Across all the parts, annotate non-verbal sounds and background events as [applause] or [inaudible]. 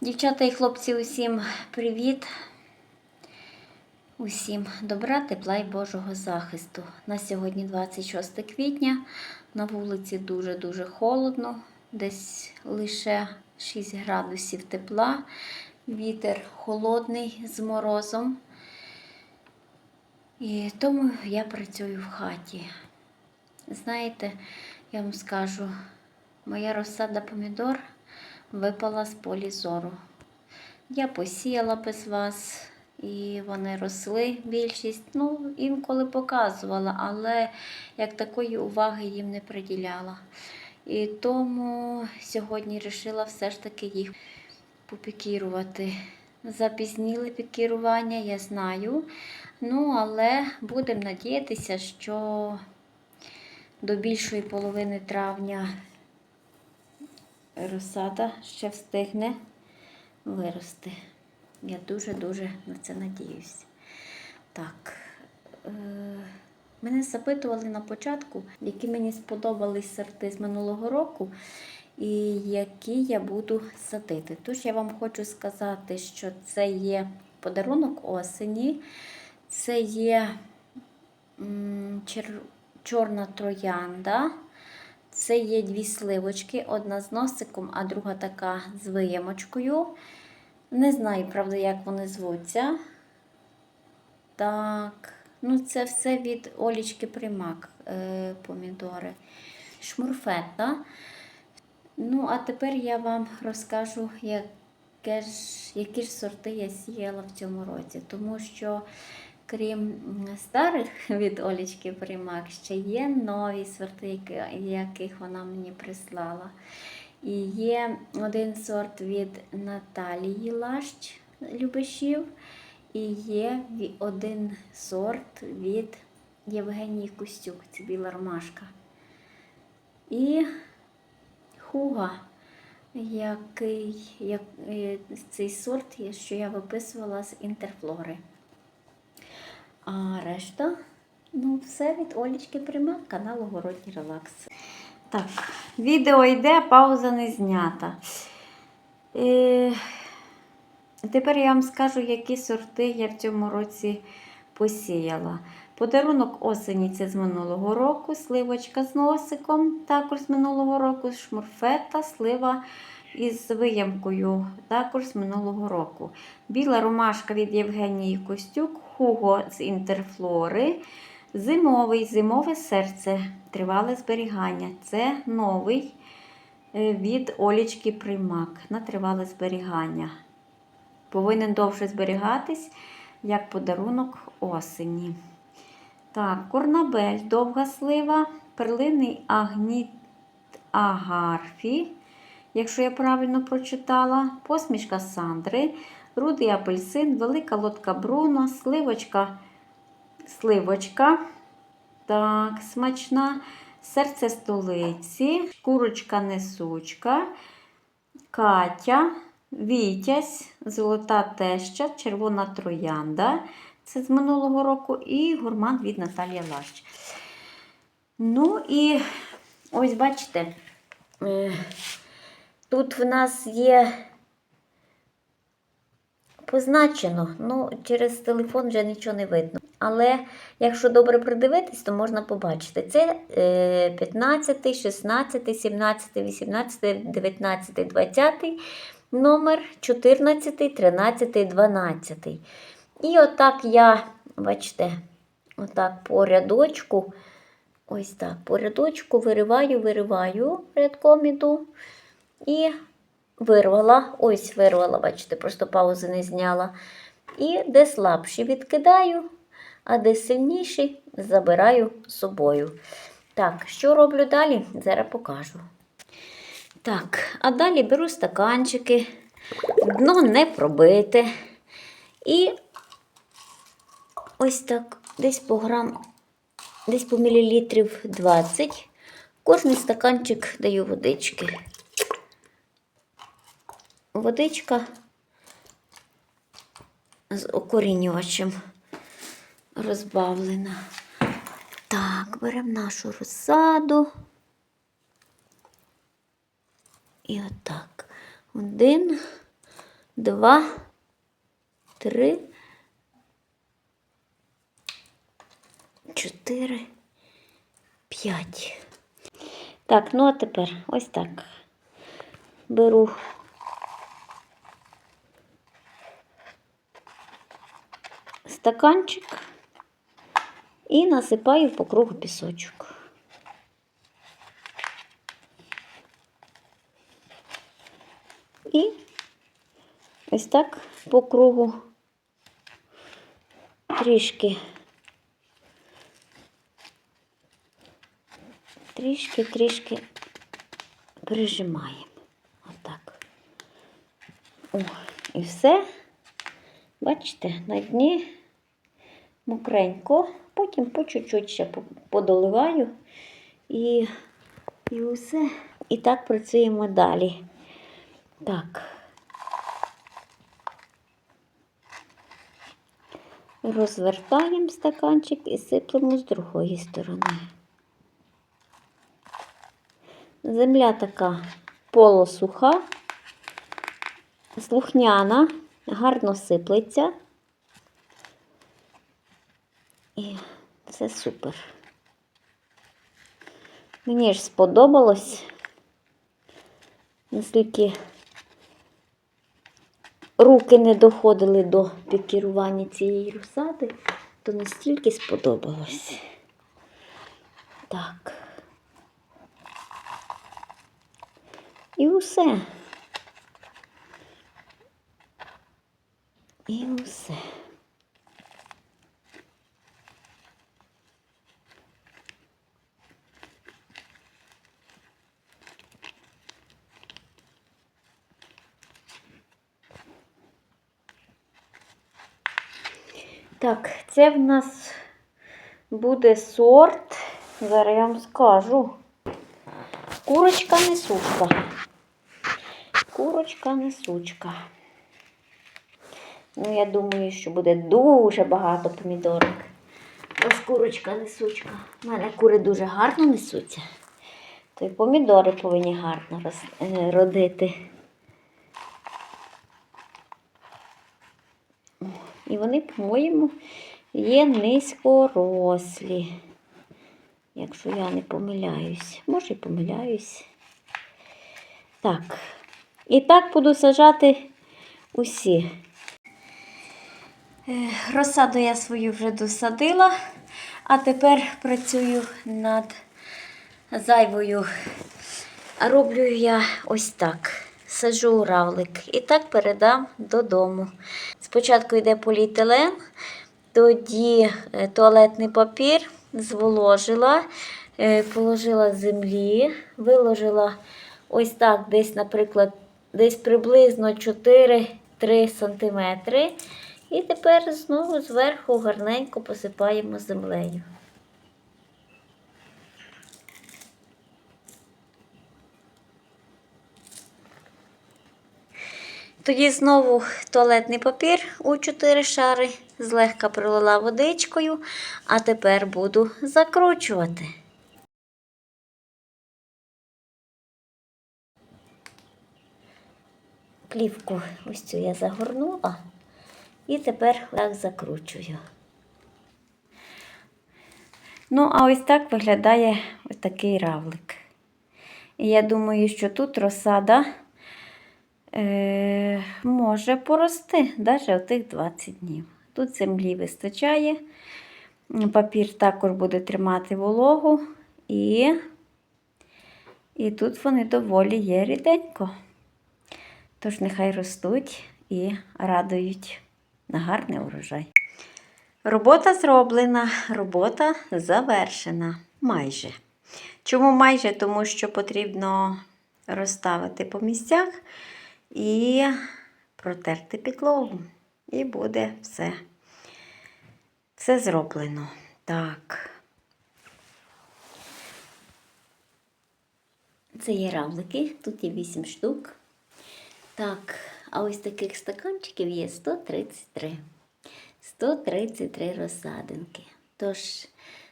Дівчата і хлопці, усім привіт. Усім добра, тепла і Божого захисту. На сьогодні 26 квітня. На вулиці дуже-дуже холодно, десь лише 6 градусів тепла, вітер холодний з морозом. І тому я працюю в хаті. Знаєте, я вам скажу, моя розсада помідор випала з полі зору. Я посіяла без вас, і вони росли більшість. Ну, інколи показувала, але як такої уваги їм не приділяла. І тому сьогодні вирішила все ж таки їх попікірувати. Запізніли пікірування, я знаю. Ну, але будемо надіятися, що до більшої половини травня розсада ще встигне вирости. Я дуже-дуже на це надіюсь. Так. Е- мене запитували на початку, які мені сподобались сорти з минулого року і які я буду садити. Тож я вам хочу сказати, що це є подарунок осені, це є чорна троянда. Це є дві сливочки, одна з носиком, а друга така з виємочкою. Не знаю, правда, як вони звуться. Так, ну це все від Олічки Примак е, помідори. Шмурфета. Ну, а тепер я вам розкажу, яке ж, які ж сорти я сіяла в цьому році. Тому що, крім старих [laughs] від Олічки Примак, ще є нові сорти, яких вона мені прислала. І є один сорт від Наталії Лащ Любешів, і є один сорт від Євгенії Костюк, це біла ромашка. І хуга, який, як, е, цей сорт, що я виписувала з інтерфлори. А решта, ну, все від Олічки Примак, канал Огородній Релакс. Так, відео йде, пауза не знята. Е, тепер я вам скажу, які сорти я в цьому році посіяла. Подарунок осені це з минулого року, сливочка з носиком, також з минулого року, шмурфета, слива із виямкою, також з минулого року. Біла ромашка від Євгенії Костюк, Хуго з інтерфлори. Зимовий, зимове серце, тривале зберігання. Це новий е, від Олічки Примак на тривале зберігання. Повинен довше зберігатись як подарунок осені. Так, корнабель, довга слива, перлиний агніт агарфі, якщо я правильно прочитала, посмішка Сандри, рудий апельсин, велика лодка Бруно, сливочка сливочка. Так, смачна. Серце столиці, курочка несучка, Катя, Вітязь, Золота теща, червона троянда. Це з минулого року, і гурман від Наталія Лащ. Ну і ось бачите, е, тут в нас є позначено, ну, через телефон вже нічого не видно. Але якщо добре придивитись, то можна побачити. Це е, 15, 16, 17, 18, 19, 20 номер, 14, 13, 12. І отак я, бачите, отак по рядочку, ось так, по рядочку вириваю, вириваю, рядком іду. І вирвала, ось вирвала, бачите, просто паузи не зняла. І де слабші відкидаю, а де сильніші забираю собою. Так, що роблю далі? Зараз покажу. Так, а далі беру стаканчики, дно не пробите. І ось так, десь по грам, десь по мілілітрів 20. Кожний стаканчик даю водички. Водичка з окорінювачем розбавлена. Так, беремо нашу розсаду. І отак. Один, два, три, чотири, п'ять. Так, ну а тепер ось так. Беру стаканчик і насипаю по кругу пісочок. І ось так по кругу трішки, трішки, трішки прижимаємо. Отак. О, і все. Бачите, на дні мокренько, потім по чуть-чуть ще подоливаю і, і усе. І так працюємо далі. Так. Розвертаємо стаканчик і сиплемо з другої сторони. Земля така полусуха, слухняна, гарно сиплеться. І це супер. Мені ж сподобалось, наскільки руки не доходили до пікірування цієї розсади, то настільки сподобалось. Так. І усе. І усе. Так, це в нас буде сорт, зараз я вам скажу. Курочка несучка. Курочка несучка. Ну, я думаю, що буде дуже багато помідорок. Ось курочка несучка. У мене кури дуже гарно несуться. То й помідори повинні гарно е, родити. І вони, по-моєму, є низькорослі. Якщо я не помиляюсь. Може, і помиляюсь. Так. І так буду сажати усі. Розсаду я свою вже досадила, а тепер працюю над зайвою. Роблю я ось так. Сажу равлик і так передам додому. Спочатку йде поліетилен, тоді е, туалетний папір зволожила, е, положила землі, виложила ось так, десь, наприклад, десь приблизно 4-3 см. І тепер знову зверху гарненько посипаємо землею. Тоді знову туалетний папір у 4 шари, злегка пролила водичкою, а тепер буду закручувати. Плівку ось цю я загорнула і тепер так закручую. Ну, а ось так виглядає ось такий равлик. І я думаю, що тут розсада е, може порости навіть отих 20 днів. Тут землі вистачає, папір також буде тримати вологу, і, і тут вони доволі є ріденько. Тож нехай ростуть і радують на гарний урожай. Робота зроблена, робота завершена майже. Чому майже? Тому що потрібно розставити по місцях і протерти підлогу. І буде все. Все зроблено. Так. Це є равлики, тут є 8 штук. Так, а ось таких стаканчиків є 133. 133 розсадинки. Тож,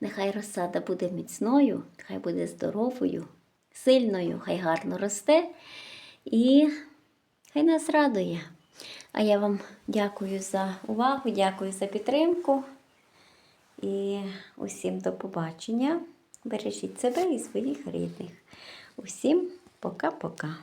нехай розсада буде міцною, хай буде здоровою, сильною, хай гарно росте і хай нас радує. А я вам дякую за увагу, дякую за підтримку. І усім до побачення. Бережіть себе і своїх рідних. Усім пока-пока.